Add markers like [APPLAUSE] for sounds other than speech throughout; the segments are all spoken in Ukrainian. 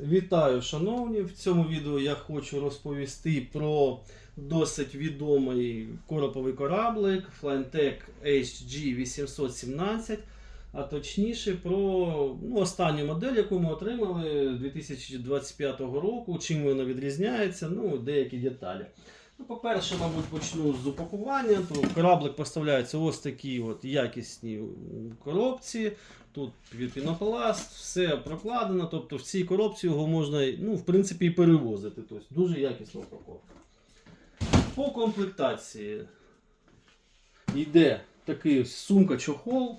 Вітаю, шановні! В цьому відео я хочу розповісти про досить відомий короповий кораблик Flyntech HG 817, а точніше про ну, останню модель, яку ми отримали 2025 року, чим вона відрізняється, ну, деякі деталі. Ну, по-перше, мабуть, почну з упакування. То кораблик поставляється ось такі от якісні коробці. Тут пінопласт, все прокладено, тобто в цій коробці його можна, ну, в принципі, і перевозити. Тобто дуже якісна упаковка. По комплектації йде такий сумка-чохол.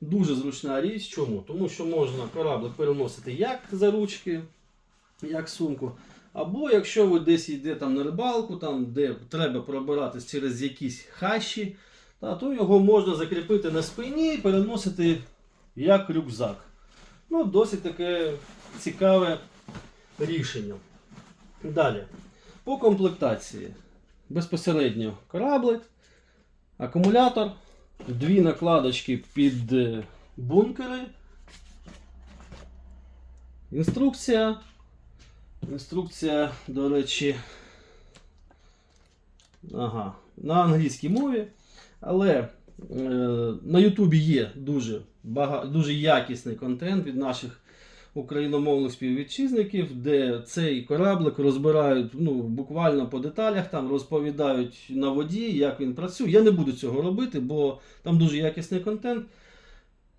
Дуже зручна річ. Чому? Тому що можна кораблик переносити як за ручки, як сумку. Або якщо ви десь йде там на рибалку, там, де треба пробиратись через якісь хащі, та, то його можна закріпити на спині і переносити як рюкзак. Ну, досить таке цікаве рішення. Далі. По комплектації. Безпосередньо кораблик, акумулятор, дві накладочки під е, бункери. Інструкція. Інструкція, до речі, ага, на англійській мові. Але е, на Ютубі є дуже, бага, дуже якісний контент від наших україномовних співвітчизників, де цей кораблик розбирають ну, буквально по деталях, там розповідають на воді, як він працює. Я не буду цього робити, бо там дуже якісний контент.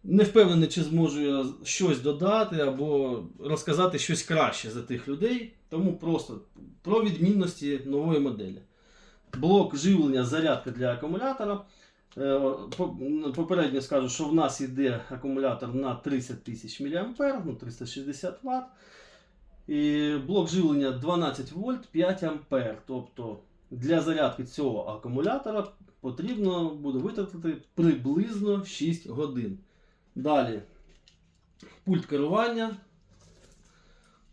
Не впевнений, чи зможу я щось додати або розказати щось краще за тих людей. Тому просто про відмінності нової моделі. Блок живлення, зарядка для акумулятора. Е, Попередньо скажу, що в нас йде акумулятор на 30 тисяч мА, ну 360 Вт. І блок живлення 12 вольт 5 А. Тобто для зарядки цього акумулятора потрібно буде витратити приблизно 6 годин. Далі пульт керування,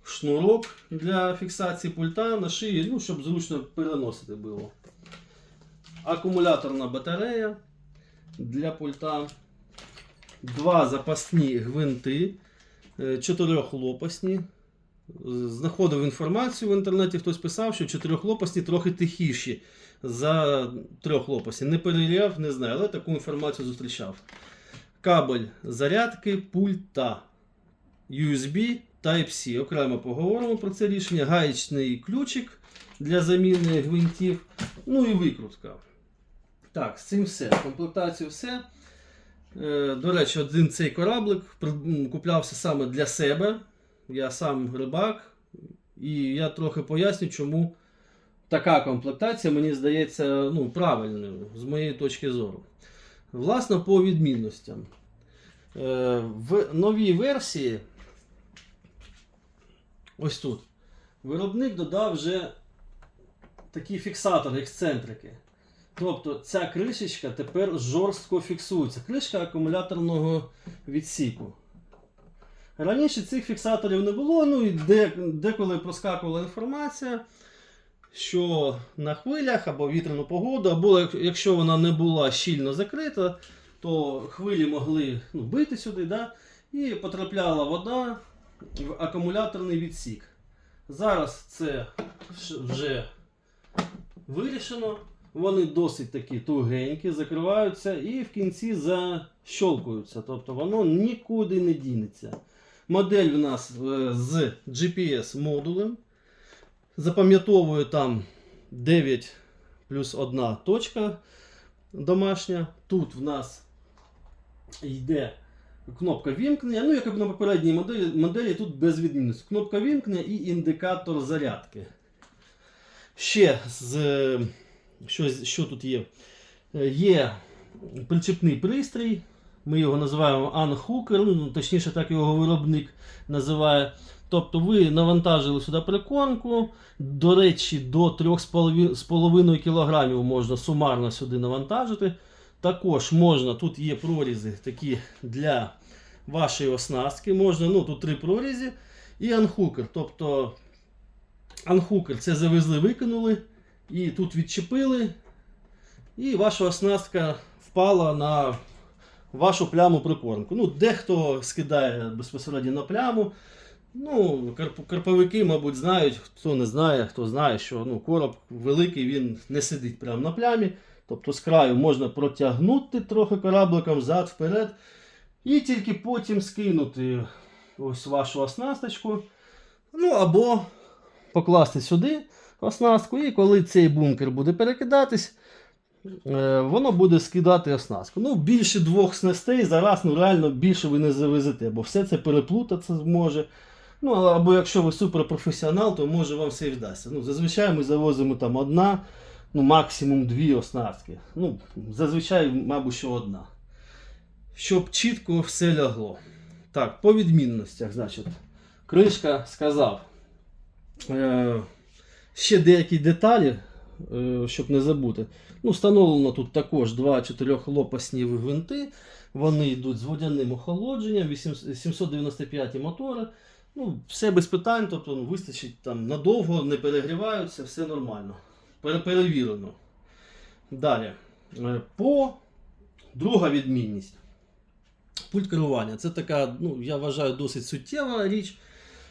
шнурок для фіксації пульта на шиї, ну, щоб зручно переносити було. Акумуляторна батарея для пульта. Два запасні гвинти, е, чотирьохлопасні. Знаходив інформацію в інтернеті, хтось писав, що чотирьохлопасні трохи тихіші за трьохлопасні. Не перевіряв, не знаю, але таку інформацію зустрічав. Кабель зарядки пульта USB Type-C. Окремо поговоримо про це рішення. Гаєчний ключик для заміни гвинтів. Ну і викрутка. Так, з цим все. Комплектацію все. Е, До речі, один цей кораблик куплявся саме для себе. Я сам рибак. І я трохи поясню, чому така комплектація, мені здається, ну, правильною з моєї точки зору. Власне, по відмінностям. Е, В новій версії, ось тут, виробник додав вже такі фіксатори, ексцентрики. Тобто ця кришечка тепер жорстко фіксується. Кришка акумуляторного відсіку. Раніше цих фіксаторів не було, ну і деколи проскакувала інформація, що на хвилях або вітряну погоду, або якщо вона не була щільно закрита, то хвилі могли ну, бити сюди, да? і потрапляла вода в акумуляторний відсік. Зараз це вже вирішено. Вони досить такі тугенькі, закриваються і в кінці защолкуються. Тобто воно нікуди не дінеться. Модель в нас е, з GPS модулем. Запам'ятовую там 9 плюс 1 точка домашня. Тут в нас йде кнопка вімкнення. Ну, як і на попередній моделі, моделі тут без відмінності. Кнопка вімкнення і індикатор зарядки. Ще з, що, що тут є? Є причепний пристрій. Ми його називаємо Unhooker, ну, точніше, так його виробник називає. Тобто ви навантажили сюди прикормку. До речі, до 3,5 кг можна сумарно сюди навантажити. Також можна, тут є прорізи такі для вашої оснастки. Можна, ну тут три прорізі. І анхукер. Тобто анхукер це завезли, викинули. І тут відчепили. І ваша оснастка впала на вашу пляму прикормку. Ну, дехто скидає безпосередньо на пляму. Ну, карповики, мабуть, знають, хто не знає, хто знає, що ну, короб великий, він не сидить прямо на плямі. Тобто з краю можна протягнути трохи корабликом взад вперед. І тільки потім скинути ось вашу оснасточку. Ну або покласти сюди оснастку, і коли цей бункер буде перекидатись, е, воно буде скидати оснастку. Ну, більше двох снастей зараз ну, реально більше ви не завезете, бо все це переплутатися зможе. Ну, або якщо ви суперпрофесіонал, то може вам все і вдасться. Ну, зазвичай ми завозимо там одна, ну максимум дві оснастки. Ну, зазвичай, мабуть, що одна. Щоб чітко все лягло. Так, по відмінностях, значить, кришка сказав. Е, ще деякі деталі, е, щоб не забути. Ну, встановлено тут також два чотирьохлопасні гвинти. Вони йдуть з водяним охолодженням, 8 795 мотори. Ну, все без питань, тобто ну, вистачить там надовго, не перегріваються, все нормально. Перевірено. Далі. Е, По друга відмінність. Пульт керування. Це така, ну, я вважаю, досить суттєва річ,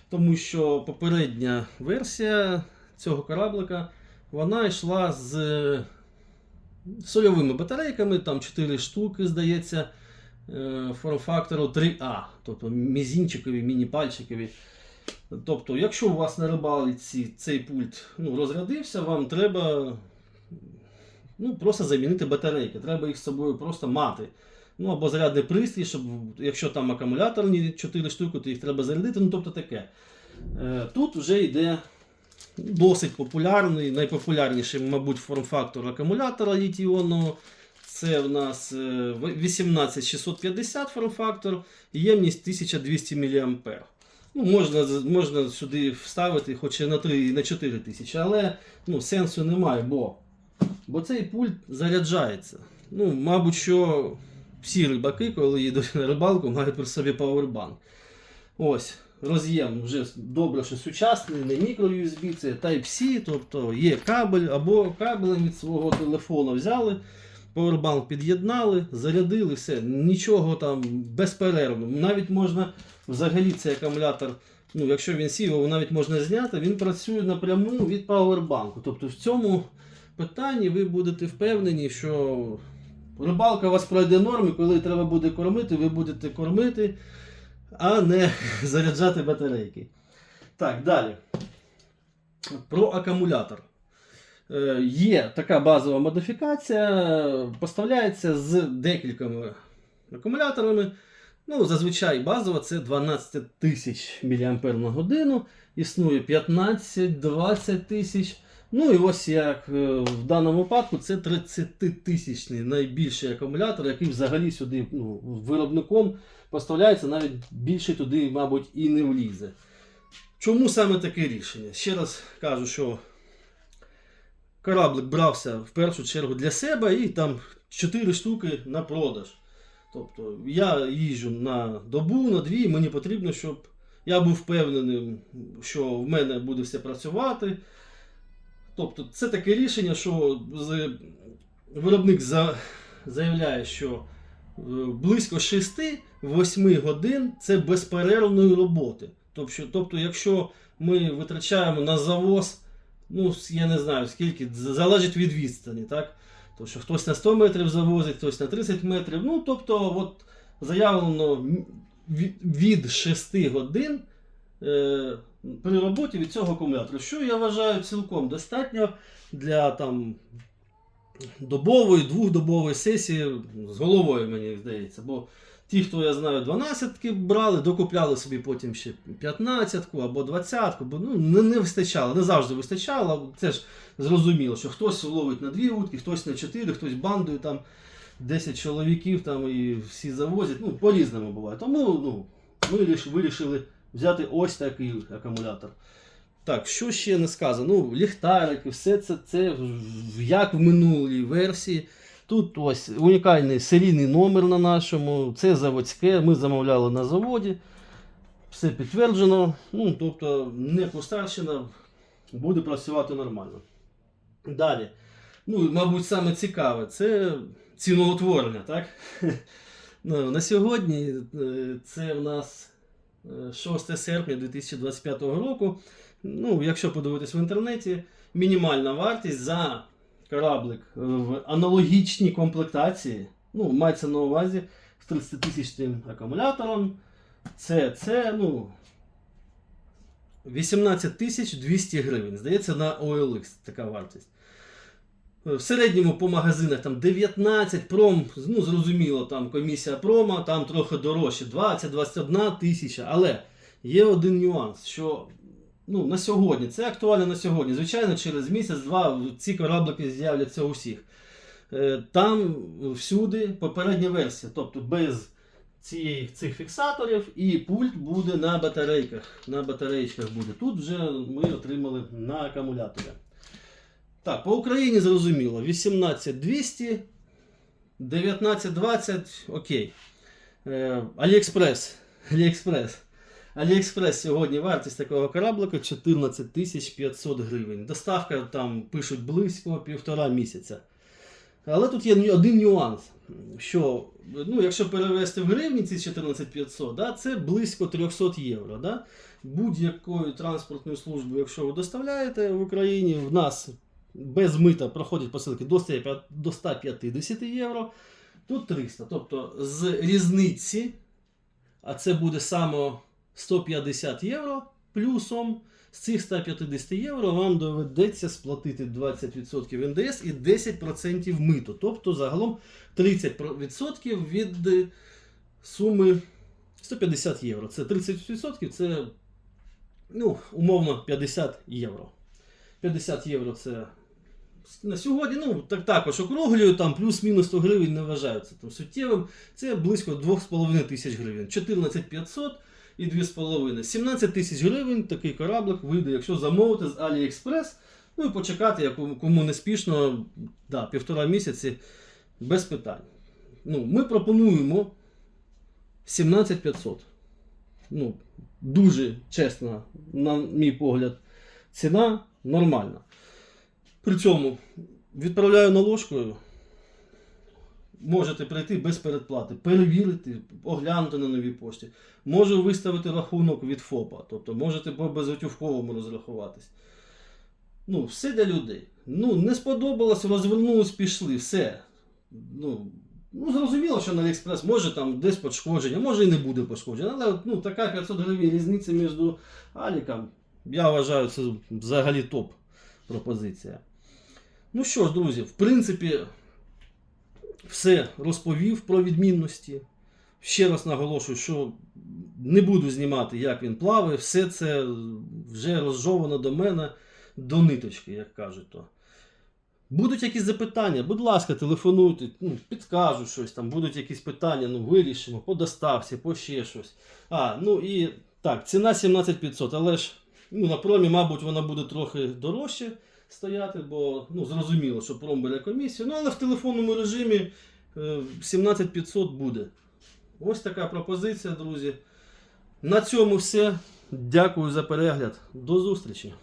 тому що попередня версія цього кораблика вона йшла з е, сольовими батарейками, там 4 штуки, здається, форм-фактору 3А, тобто мізінчикові, міні-пальчикові. Тобто, якщо у вас на рибалці цей пульт ну, розрядився, вам треба ну, просто замінити батарейки. Треба їх з собою просто мати. Ну, або зарядний пристрій, щоб якщо там акумуляторні 4 штуки, то їх треба зарядити. Ну, тобто таке. Е, Тут вже йде досить популярний, найпопулярніший, мабуть, форм-фактор акумулятора літій-іонного. Це в нас е, 18650 форм-фактор, ємність 1200 мА. Ну, можна, можна сюди вставити хоч і на 3 і на 4 тисячі, але ну, сенсу немає, бо, бо цей пульт заряджається. Ну, мабуть, що всі рибаки, коли їдуть на рибалку, мають при собі пауербанк. Ось, роз'єм вже добре, що сучасний, не мікро-USB, це Type-C, тобто є кабель або кабелем від свого телефону взяли, пауербанк під'єднали, зарядили, все, нічого там безперервно. Навіть можна взагалі цей акумулятор, ну, якщо він сів, його навіть можна зняти, він працює напряму від пауербанку. Тобто в цьому питанні ви будете впевнені, що рибалка у вас пройде норми, коли треба буде кормити, ви будете кормити, а не [LAUGHS] заряджати батарейки. Так, далі. Про акумулятор. Е, Є така базова модифікація, поставляється з декількома акумуляторами. Ну, зазвичай базова це 12 тисяч мАч на годину, існує 15-20 тисяч. Ну і ось як е, в даному випадку це 30 тисячний найбільший акумулятор, який взагалі сюди ну, виробником поставляється, навіть більше туди, мабуть, і не влізе. Чому саме таке рішення? Ще раз кажу, що кораблик брався в першу чергу для себе і там 4 штуки на продаж. Тобто я їжджу на добу, на дві, мені потрібно, щоб я був впевненим, що в мене буде все працювати. Тобто це таке рішення, що виробник заявляє, що е, близько 6-8 годин це безперервної роботи. Тобто, тобто, якщо ми витрачаємо на завоз, ну я не знаю скільки, залежить від відстані, так? Тому що хтось на 100 метрів завозить, хтось на 30 метрів. Ну, тобто, от заявлено від- від 6 годин е, при роботі від цього акумулятора, що я вважаю цілком достатньо для там добової, двохдобової сесії з головою, мені здається. Бо ті, хто я знаю, 12-ки брали, докупляли собі потім ще 15-ку або 20-ку, бо ну, не, не вистачало, не завжди вистачало. Це ж зрозуміло, що хтось ловить на дві утки, хтось на 4, хтось бандою там 10 чоловіків там і всі завозять. Ну, по-різному буває. Тому ну, ми ріш- вирішили взяти ось такий акумулятор. Так, що ще не сказано? Ну, ліхтарики, все це, це як в минулій версії. Тут ось унікальний серійний номер на нашому, це заводське, ми замовляли на заводі. Все підтверджено. Ну, тобто, не кустарщина, буде працювати нормально. Далі. Ну, мабуть, саме цікаве, це ціноутворення, так? [LAUGHS] Ну, на сьогодні е, це в нас е, 6 серпня 2025 року. Ну, якщо подивитись в інтернеті, мінімальна вартість за кораблик в аналогічній комплектації. Ну, мається на увазі з 30 тисячним акумулятором. Це, це, ну, 18 тисяч 200 гривень. Здається, на OLX така вартість. В середньому по магазинах там 19, пром, ну зрозуміло, там комісія промо, там трохи дорожче, 20-21 тисяча. Але є один нюанс, що ну, на сьогодні, це актуально на сьогодні. Звичайно, через місяць-два ці кораблики з'являться у всіх. Е, Там всюди попередня версія, тобто без цієї, цих фіксаторів, і пульт буде на батарейках. На батареєчках буде. Тут вже ми отримали на акумуляторі. Так, по Україні зрозуміло. 18200, 1920, окей. Е, Аліекспрес. Аліекспрес. Аліекспрес сьогодні вартість такого кораблика 14 500 гривень. Доставка там пишуть близько півтора місяця. Але тут є один нюанс, що ну, якщо перевести в гривні ці 14 500, да, це близько 300 євро. Да? Будь-якою транспортною службою, якщо ви доставляєте в Україні, в нас без мита проходять посилки до 100 до 150 євро, тут 300. Тобто з різниці, а це буде саме 150 євро плюсом. З цих 150 євро вам доведеться сплатити 20% НДС і 10% мито. Тобто загалом 30% від е, суми 150 євро. Це 30% це ну, умовно 50 євро. 50 євро це на сьогодні, ну так також округлюю, там плюс-мінус 100 гривень не вважаються суттєвим. Це близько 2,5 тисяч гривень. 14 500 і 2,5. 17 тисяч гривень такий кораблик вийде, якщо замовити з AliExpress. Ну і почекати, як кому- кому не спішно, да, півтора місяці без питань. Ну, ми пропонуємо 17 500. Ну, дуже чесна, на мій погляд, ціна нормальна. При цьому відправляю наложкою. Можете прийти без передплати, перевірити, оглянути на новій пошті. Можу виставити рахунок від ФОПа, тобто можете по безготівковому розрахуватись. Ну, все для людей. Ну, не сподобалось, розвернулись, пішли, все. Ну, ну зрозуміло, що на Аліекспрес може там десь пошкодження, може і не буде пошкодження, але ну, така 500 гривень різниця між Аліком, я вважаю, це взагалі топ пропозиція. Ну що ж, друзі, в принципі, все розповів про відмінності. Ще раз наголошую, що не буду знімати, як він плаває. Все це вже розжовано до мене до ниточки, як кажуть. то. Будуть якісь запитання, будь ласка, телефонуйте, ну, підкажу щось, там будуть якісь питання, ну вирішимо, по доставці, по ще щось. А, ну і так, ціна 17500, але ж ну, на промі, мабуть, вона буде трохи дорожче стояти, бо ну, зрозуміло, що пром бере комісію. Ну, але в телефонному режимі е, 17500 буде. Ось така пропозиція, друзі. На цьому все. Дякую за перегляд. До зустрічі!